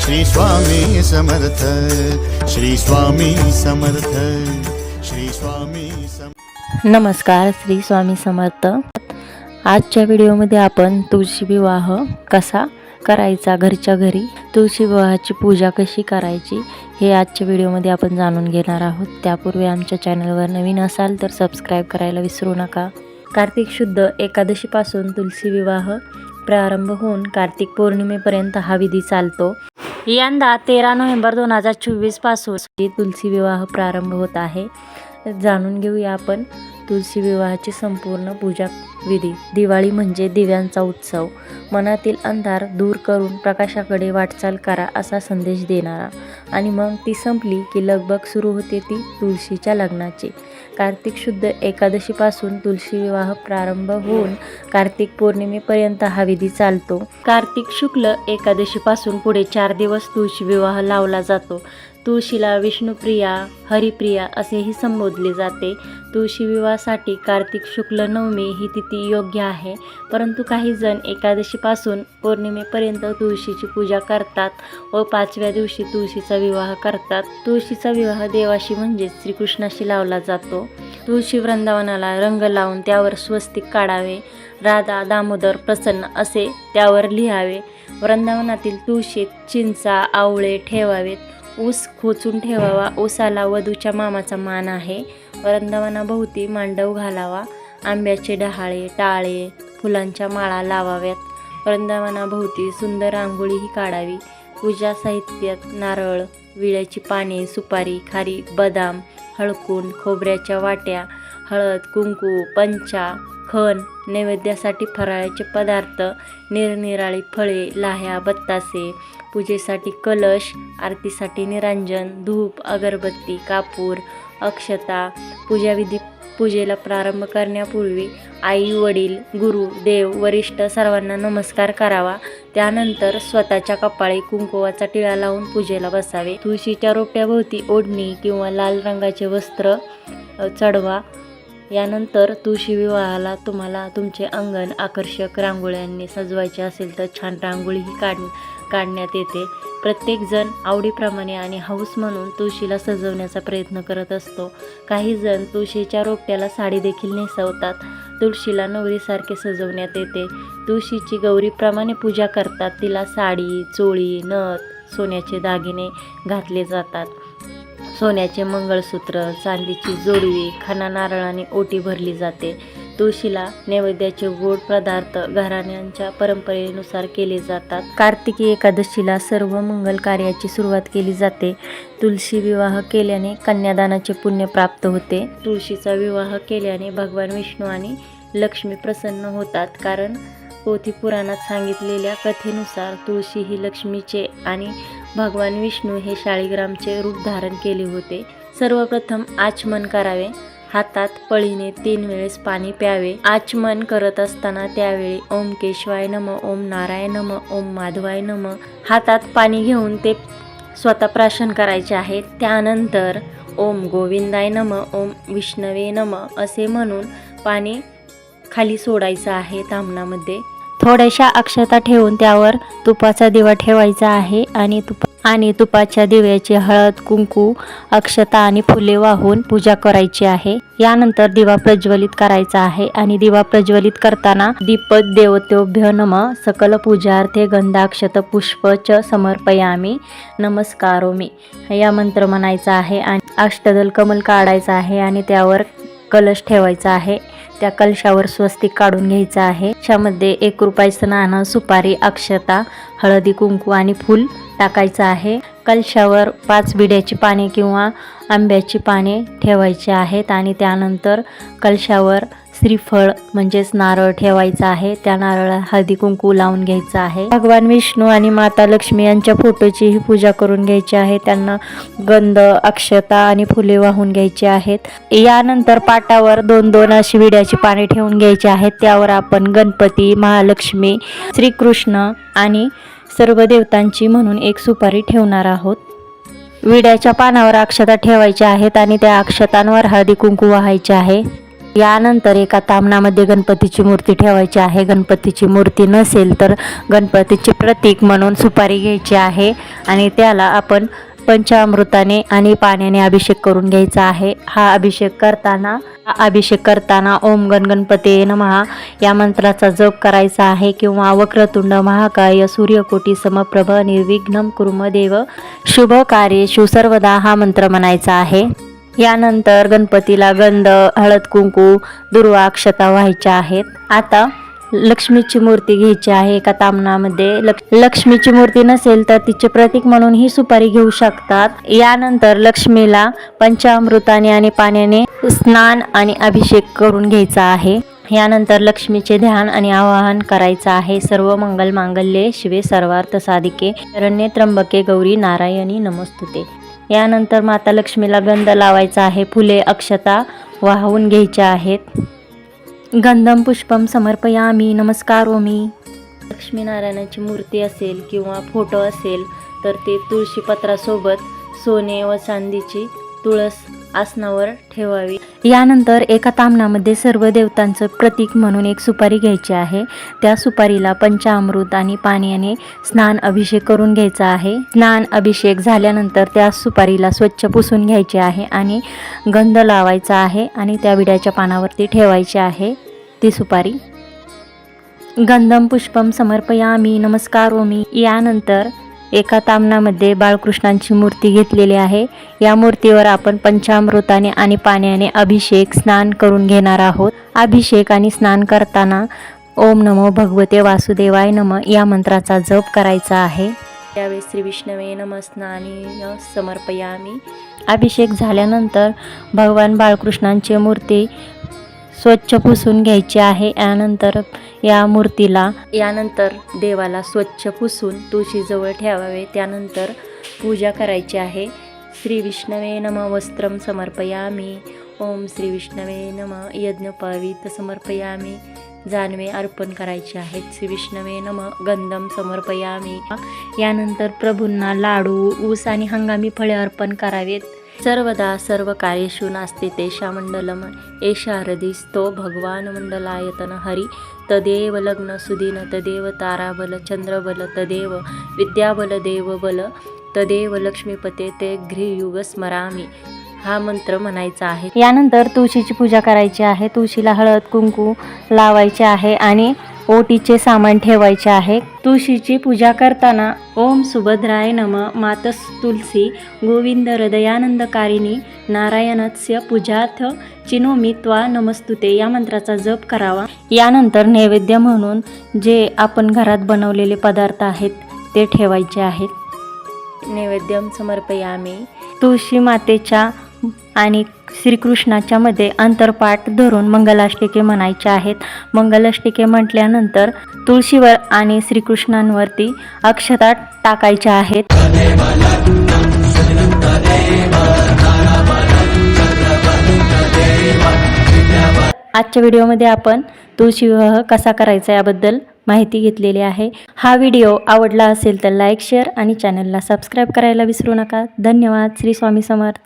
श्री स्वामी समर्थ श्री स्वामी समर्थ श्री स्वामी समर्थ नमस्कार श्री स्वामी समर्थ. आजच्या व्हिडिओमध्ये आपण तुळशी विवाह कसा करायचा घरच्या घरी तुळशी विवाहाची पूजा कशी करायची हे आजच्या व्हिडिओमध्ये आपण जाणून घेणार आहोत. त्यापूर्वी आमच्या चॅनलवर नवीन असाल तर सबस्क्राईब करायला विसरू नका. कार्तिक शुद्ध एकादशीपासून तुलसी विवाह प्रारंभ होऊन कार्तिक पौर्णिमेपर्यंत हा विधी चालतो. यंदा तेरा नोव्हेंबर दोन हजार चोवीसपासून तुलसी विवाह प्रारंभ होत आहे. जाणून घेऊया आपण. तुलसी विवाहाची संपूर्ण पूजा विधी. दिवाळी म्हणजे दिव्यांचा उत्सव. मनातील अंधार दूर करून प्रकाशाकडे वाटचाल करा असा संदेश देणारा. आणि मग ती संपली की लगबग सुरू होते ती तुळशीच्या लग्नाची. कार्तिक शुद्ध एकादशीपासून तुलसी विवाह प्रारंभ होऊन कार्तिक पौर्णिमेपर्यंत हा विधी चालतो. कार्तिक शुक्ल एकादशीपासून पुढे चार दिवस तुळशी विवाह लावला जातो. तुळशीला विष्णुप्रिया हरिप्रिया असेही संबोधले जाते. तुळशी विवाहासाठी कार्तिक शुक्ल नवमी ही तिथी योग्य आहे. परंतु काही जण एकादशीपासून पौर्णिमेपर्यंत तुळशीची पूजा करतात व पाचव्या दिवशी तुळशीचा विवाह करतात. तुळशीचा विवाह देवाशी म्हणजेच श्रीकृष्णाशी लावला जातो. तुळशी वृंदावनाला रंग लावून त्यावर स्वस्तिक काढावे. राधा दामोदर प्रसन्न असे त्यावर लिहावे. वृंदावनातील तुळशीत चिंचा आवळे ठेवावेत. ऊस खोचून ठेवावा. ऊसाला वधूच्या मामाचा मान आहे. वृंदावनाभोवती मांडव घालावा. आंब्याचे डहाळे टाळे फुलांच्या माळा लावाव्यात. वृंदावनाभोवती सुंदर रांगोळीही काढावी. पूजा साहित्यात नारळ विळ्याची पाने सुपारी खारी बदाम हळकून खोबऱ्याच्या वाट्या हळद कुंकू पंचा खण नैवेद्यासाठी फराळाचे पदार्थ निरनिराळी फळे लाह्या बत्तासे पूजेसाठी कलश आरतीसाठी निरांजन धूप अगरबत्ती कापूर अक्षता पूजाविधी पूजेला प्रारंभ करण्यापूर्वी आई वडील गुरु देव वरिष्ठ सर्वांना नमस्कार करावा. त्यानंतर स्वतःच्या कपाळी कुंकुवाचा टिळा लावून पूजेला बसावे. तुळशीच्या रोप्याभोवती ओढणी किंवा लाल रंगाचे वस्त्र चढवा. यानंतर तुळशी विवाहाला तुम्हाला तुमचे अंगण आकर्षक रांगोळ्यांनी सजवायचे असेल तर छान रांगोळीही काढ काढण्यात येते. प्रत्येकजण आवडीप्रमाणे आणि हौस म्हणून तुळशीला सजवण्याचा प्रयत्न करत असतो. काही जण तुळशीच्या रोपट्याला साडी देखील नेसवतात. तुळशीला नवरीसारखे सजवण्यात येते. तुळशीची गौरीप्रमाणे पूजा करतात. तिला साडी चोळी नथ सोन्याचे दागिने घातले जातात. सोन्याचे मंगळसूत्र चांदीची जोडवी खाना नारळाने ओटी भरली जाते. तुळशीला नैवेद्याचे गोड पदार्थ घराण्यांच्या परंपरेनुसार केले जातात. कार्तिकी एकादशीला सर्व मंगल कार्याची सुरुवात केली जाते. तुळशी विवाह केल्याने कन्यादानाचे पुण्य प्राप्त होते. तुळशीचा विवाह केल्याने भगवान विष्णू आणि लक्ष्मी प्रसन्न होतात. कारण पोथी पुराणात सांगितलेल्या कथेनुसार तुळशी ही लक्ष्मीचे आणि भगवान विष्णू हे शाळीग्रामचे रूप धारण केले होते. सर्वप्रथम आचमन करावे. हातात पळीने तीन वेळेस पाणी प्यावे. आचमन करत असताना त्यावेळी ओम केशवाय नम ओम नारायण नम ओम माधवाय नम. हातात पाणी घेऊन ते स्वतः प्राशन करायचे आहे. त्यानंतर ओम गोविंदाय नम ओम विष्णवे नम असे म्हणून पाणी खाली सोडायचं आहे तामणामध्ये थोड्याशा अक्षता ठेवून त्यावर तुपाचा दिवा ठेवायचा आहे आणि तुपा आणि तुपाच्या दिव्याची हळद कुंकू अक्षता आणि फुले वाहून पूजा करायची आहे. यानंतर दिवा प्रज्वलित करायचा आहे आणि दिवा प्रज्वलित करताना दीपक देवतेभ्य नम सकल पूजार्थे गंधाक्षत पुष्प च समर्पयामी नमस्कारो मी या मंत्र म्हणायचा आहे आणि अष्टदल कमल काढायचा आहे आणि त्यावर कलश ठेवायचा आहे. त्या कलशावर स्वस्तिक काढून घ्यायचा आहे. त्यामध्ये एक रुपयाचं नाणं सुपारी अक्षता हळदी कुंकू आणि फूल टाकायचं आहे. कलशावर पाच बिड्याची पाने किंवा आंब्याची पाने ठेवायची आहेत आणि त्यानंतर कलशावर श्रीफळ म्हणजेच नारळ ठेवायचा आहे. त्या नारळाला हळदी कुंकू लावून घ्यायचं आहे. भगवान विष्णू आणि माता लक्ष्मी यांच्या फोटोचीही पूजा करून घ्यायची आहे. त्यांना गंध अक्षता आणि फुले वाहून घ्यायची आहेत. यानंतर पाटावर दोन दोन अशी विड्याची पाने ठेवून घ्यायची आहेत. त्यावर आपण गणपती महालक्ष्मी श्रीकृष्ण आणि सर्व देवतांची म्हणून एक सुपारी ठेवणार आहोत. विड्याच्या पानावर अक्षता ठेवायच्या आहेत आणि त्या अक्षतांवर हळदी कुंकू वाहायचे आहे. यानंतर एका तामणामध्ये गणपतीची मूर्ती ठेवायची आहे. गणपतीची मूर्ती नसेल तर गणपतीचे प्रतीक म्हणून सुपारी घ्यायची आहे आणि त्याला आपण पंचामृताने आणि पाण्याने अभिषेक करून घ्यायचा आहे. हा अभिषेक करताना हा अभिषेक करताना ओम गण गणपते नमहा. या मंत्राचा जप करायचा आहे किंवा वक्रतुंड महाकाय सूर्यकोटी समप्रभ निर्विघ्नम कुर्मदेव. शुभ कार्य सर्वदा हा मंत्र म्हणायचा आहे. यानंतर गणपतीला गंध हळद कुंकू दुर्वा अक्षता व्हायच्या आहेत. आता लक्ष्मीची मूर्ती घ्यायची आहे एका तामणामध्ये लक्ष लक्ष्मीची मूर्ती नसेल तर तिचे प्रतीक म्हणून ही सुपारी घेऊ शकतात. यानंतर लक्ष्मीला पंचामृताने आणि पाण्याने स्नान आणि अभिषेक करून घ्यायचा आहे. यानंतर लक्ष्मीचे ध्यान आणि आवाहन करायचं आहे. सर्व मंगल मांगल्ये शिवे सर्वार्थ साधिके शरण्ये त्र्यंबके गौरी नारायणी नमस्तुते. यानंतर माता लक्ष्मीला गंध लावायचा आहे. फुले अक्षता वाहून घ्यायच्या आहेत. गंधम पुष्पम समर्पयामी. नमस्कार ओमी. लक्ष्मीनारायणाची मूर्ती असेल किंवा फोटो असेल तर ते तुळशीपत्रासोबत सोने व चांदीची तुळस आसनावर ठेवावी. यानंतर एका तामणामध्ये सर्व देवतांचं प्रतीक म्हणून एक सुपारी घ्यायची आहे. त्या सुपारीला पंचामृत आणि पाण्याने स्नान अभिषेक करून घ्यायचा आहे. स्नान अभिषेक झाल्यानंतर त्या सुपारीला स्वच्छ पुसून घ्यायचे आहे आणि गंध लावायचा आहे आणि त्या विड्याच्या पानावरती ठेवायची आहे. ती सुपारी. गंधम पुष्पम समर्पयामी. नमस्कारोमी यानंतर एका तामणामध्ये बाळकृष्णांची मूर्ती घेतलेली आहे. या मूर्तीवर आपण पंचामृताने आणि पाण्याने अभिषेक स्नान करून घेणार आहोत. अभिषेक आणि स्नान करताना ओम नमो भगवते वासुदेवाय नम या मंत्राचा जप करायचा आहे. त्यावेळी श्री विष्णवे नम स्नानी समर्पयामी. अभिषेक झाल्यानंतर भगवान बाळकृष्णांची मूर्ती स्वच्छ पुसून घ्यायची आहे. यानंतर या मूर्तीला यानंतर देवाला स्वच्छ पुसून तुळशीजवळ ठेवावे. त्यानंतर पूजा करायची आहे. श्री विष्णवे नम. वस्त्रम समर्पयामी. ओम श्री विष्णवे नम. यज्ञपवित समर्पयामी. जानवे अर्पण करायचे आहेत. श्री विष्णवे नम. गंधम समर्पयामी. यानंतर प्रभूंना लाडू ऊस आणि हंगामी फळे अर्पण करावेत. सर्वदा सर्व कार्येषु नास्ति मंडलम एषा हृदिस्थो भगवान् मण्डलायतन हरि। तदेव लग्न सुदिन तदेव ताराबल चंद्रबल तदेव विद्याबल देवबल तदेव लक्ष्मीपते ते घ्रियुग स्मरामी। हा मंत्र म्हणायचा आहे। यानंतर तुळशीची पूजा करायची आहे तुळशीला हळद कुंकू लावायचे आहे आणि ओटीचे सामान ठेवायचे आहे. तुळशीची पूजा करताना ओम सुभद्राय नम मातस तुलसी गोविंद हृदयानंदकारिणी नारायणस्य पूजाथ चिनोमी त्वा नमस्तुते या मंत्राचा जप करावा. यानंतर नैवेद्य म्हणून जे आपण घरात बनवलेले पदार्थ आहेत ते ठेवायचे आहेत. नैवेद्यम समर्पयामी. तुळशी मातेच्या आणि श्रीकृष्णाच्या मध्ये अंतरपाठ धरून मंगलाष्टिके म्हणायचे आहेत. मंगलाष्टिके म्हटल्यानंतर तुळशीवर आणि श्रीकृष्णांवरती अक्षता टाकायच्या आहेत. आजच्या व्हिडिओमध्ये आपण तुळशी विवाह कसा करायचा याबद्दल माहिती घेतलेली आहे. हा व्हिडिओ आवडला असेल तर लाईक शेअर आणि चॅनलला सबस्क्राईब करायला विसरू नका. धन्यवाद. श्री स्वामी समर्थ.